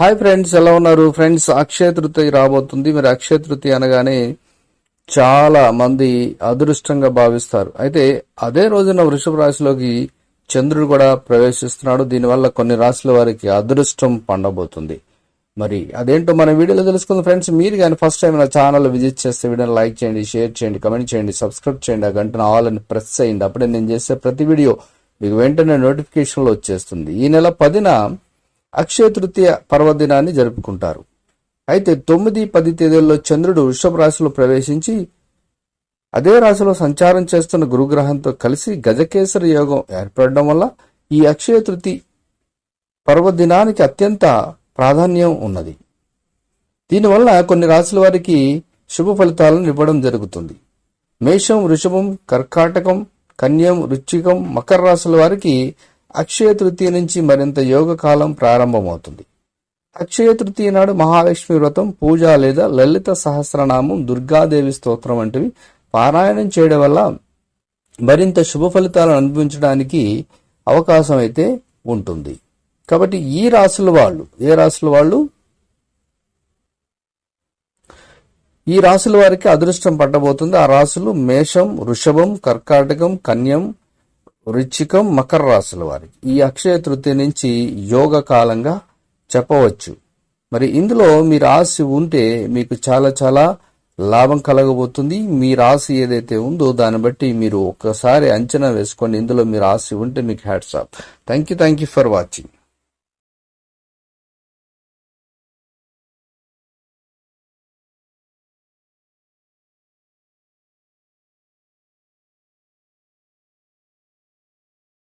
Hi friends ఎలా ఉన్నారు? Friends Akshaya Tritiya రాబోతుంది. మరి అక్షయ తృతీయ అనగానే చాలా మంది అదృష్టంగా భావిస్తారు. అయితే అదే రోజున వృషభ రాశిలోకి చంద్రుడు కూడా ప్రవేశిస్తున్నాడు. దీనివల్ల కొన్ని రాశుల వారికి అదృష్టం పండబోతుంది. మరి అదేంటో మన వీడియోలో తెలుసుకుందాం ఫ్రెండ్స్. మీరు కానీ ఫస్ట్ టైం నా ఛానల్ విజిట్ చేస్తే వీడియోని లైక్ చేయండి షేర్ చేయండి కమెంట్ చేయండి సబ్స్క్రైబ్ చేయండి. ఆ గంటను ఆల్ అని ప్రెస్ చేయండి. అప్పుడే నేను చేసే ప్రతి వీడియో మీకు వెంటనే నోటిఫికేషన్లో వచ్చేస్తుంది. ఈ నెల పదిన అక్షయ తృతీయ పర్వదినాన్ని జరుపుకుంటారు. అయితే తొమ్మిది పది తేదీల్లో చంద్రుడు వృషభ రాశిలో ప్రవేశించి అదే రాశిలో సంచారం చేస్తున్న గురుగ్రహంతో కలిసి గజకేసరి యోగం ఏర్పడడం వల్ల ఈ అక్షయ తృతీయ పర్వదినానికి అత్యంత ప్రాధాన్యం ఉన్నది. దీనివల్ల కొన్ని రాశుల వారికి శుభ ఫలితాలను ఇవ్వడం జరుగుతుంది. మేషం వృషభం కర్కాటకం కన్యం రుచికం మకర రాశుల వారికి అక్షయ తృతీయ నుంచి మరింత యోగ కాలం ప్రారంభమవుతుంది. అక్షయ తృతీయ నాడు మహాలక్ష్మి వ్రతం పూజ లేదా లలిత సహస్రనామం దుర్గాదేవి స్తోత్రం వంటివి పారాయణం చేయడం వల్ల మరింత శుభ ఫలితాలను అనుభవించడానికి అవకాశం అయితే ఉంటుంది. కాబట్టి ఈ రాసుల వాళ్ళు ఏ రాసుల వాళ్ళు? ఈ రాశుల వారికి అదృష్టం పట్టబోతుంది. ఆ రాశులు మేషం వృషభం కర్కాటకం కన్యం వృచ్చికం మకర రాశుల వారికి. ఈ అక్షయ తృతీయ నుంచి యోగ కాలంగా చెప్పవచ్చు. మరి ఇందులో మీ రాశి ఉంటే మీకు చాలా చాలా లాభం కలగబోతుంది. మీ రాశి ఏదైతే ఉందో దాన్ని బట్టి మీరు ఒక్కసారి అంచనా వేసుకోండి ఇందులో మీ రాశి ఉంటే మీకు hats off thank you thank you for watching